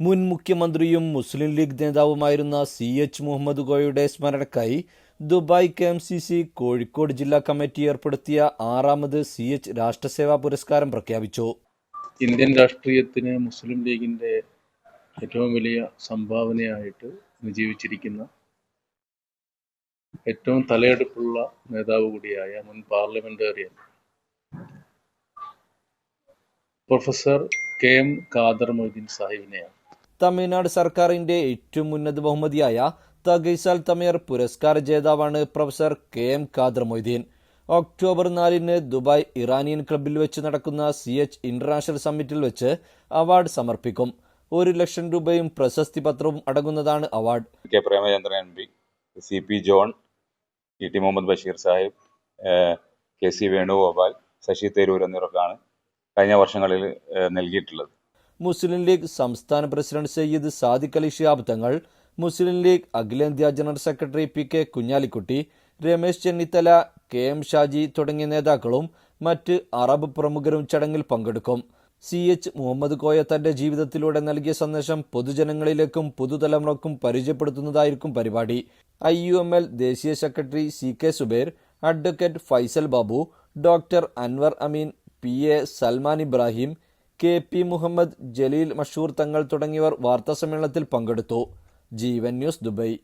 മുൻ മുഖ്യമന്ത്രിയും മുസ്ലിം ലീഗ് നേതാവുമായിരുന്ന സി എച്ച് മുഹമ്മദ് ഗോയുടെ സ്മരണക്കായി Dubai K M C C Kozhikode ജില്ലാ കമ്മിറ്റി ഏർപ്പെടുത്തിയ ആറാമത് സി എച്ച് രാഷ്ട്രസേവാ പുരസ്കാരം പ്രഖ്യാപിച്ചു. ഇന്ത്യൻ രാഷ്ട്രീയത്തിന് മുസ്ലിം ലീഗിന്റെ ഏറ്റവും വലിയ സംഭാവനയായിട്ട് ജീവിച്ചിരിക്കുന്ന ഏറ്റവും തലയെടുപ്പുള്ള നേതാവ് കൂടിയായ മുൻ parliamentarian professor K M Khader Moideen സാഹിബിനെയാണ് Tamil Nadu സർക്കാരിന്റെ ഏറ്റവും ഉന്നത ബഹുമതിയായ തഗൈസാൽ തമീർ പുരസ്കാര ജേതാവാണ് professor K M Khader Moideen October നാലിന് ദുബായ് ഇറാനിയൻ ക്ലബിൽ വെച്ച് നടക്കുന്ന സി എച്ച് ഇന്റർനാഷണൽ സമ്മിറ്റിൽ വെച്ച് അവാർഡ് സമർപ്പിക്കും. ഒരു ലക്ഷം രൂപയും പ്രശസ്തി പത്രവും അടങ്ങുന്നതാണ് award. K Premachandran M P C P John E T Muhammad Basheer Sahib K C Venugopal Shashi Tharoor എന്നിവർക്കാണ് കഴിഞ്ഞ വർഷങ്ങളിൽ നൽകിയിട്ടുള്ളത്. മുസ്ലിം ലീഗ് സംസ്ഥാന പ്രസിഡന്റ് സയ്യിദ് സാദിഖ് അലി ഷിയാബ് തങ്ങൾ മുസ്ലിം ലീഗ് അഖിലേന്ത്യാ general secretary P K Kunhalikutty Ramesh Chennithala K M Shaji തുടങ്ങിയ നേതാക്കളും മറ്റ് Arab പ്രമുഖരും ചടങ്ങിൽ പങ്കെടുക്കും. സി എച്ച് മുഹമ്മദ് കോയ തന്റെ ജീവിതത്തിലൂടെ നൽകിയ സന്ദേശം പൊതുജനങ്ങളിലേക്കും പുതുതലമുറക്കും പരിചയപ്പെടുത്തുന്നതായിരിക്കും പരിപാടി. ഐ യു എം എൽ ദേശീയ secretary C K Zubair advocate Faisal Babu doctor Anwar Ameen P A Salman Ibrahim K P Muhammad Jaleel Mashoor Thangal തുടങ്ങിയവർ വാർത്താസമ്മേളനത്തിൽ പങ്കെടുത്തു. Jeevan news Dubai.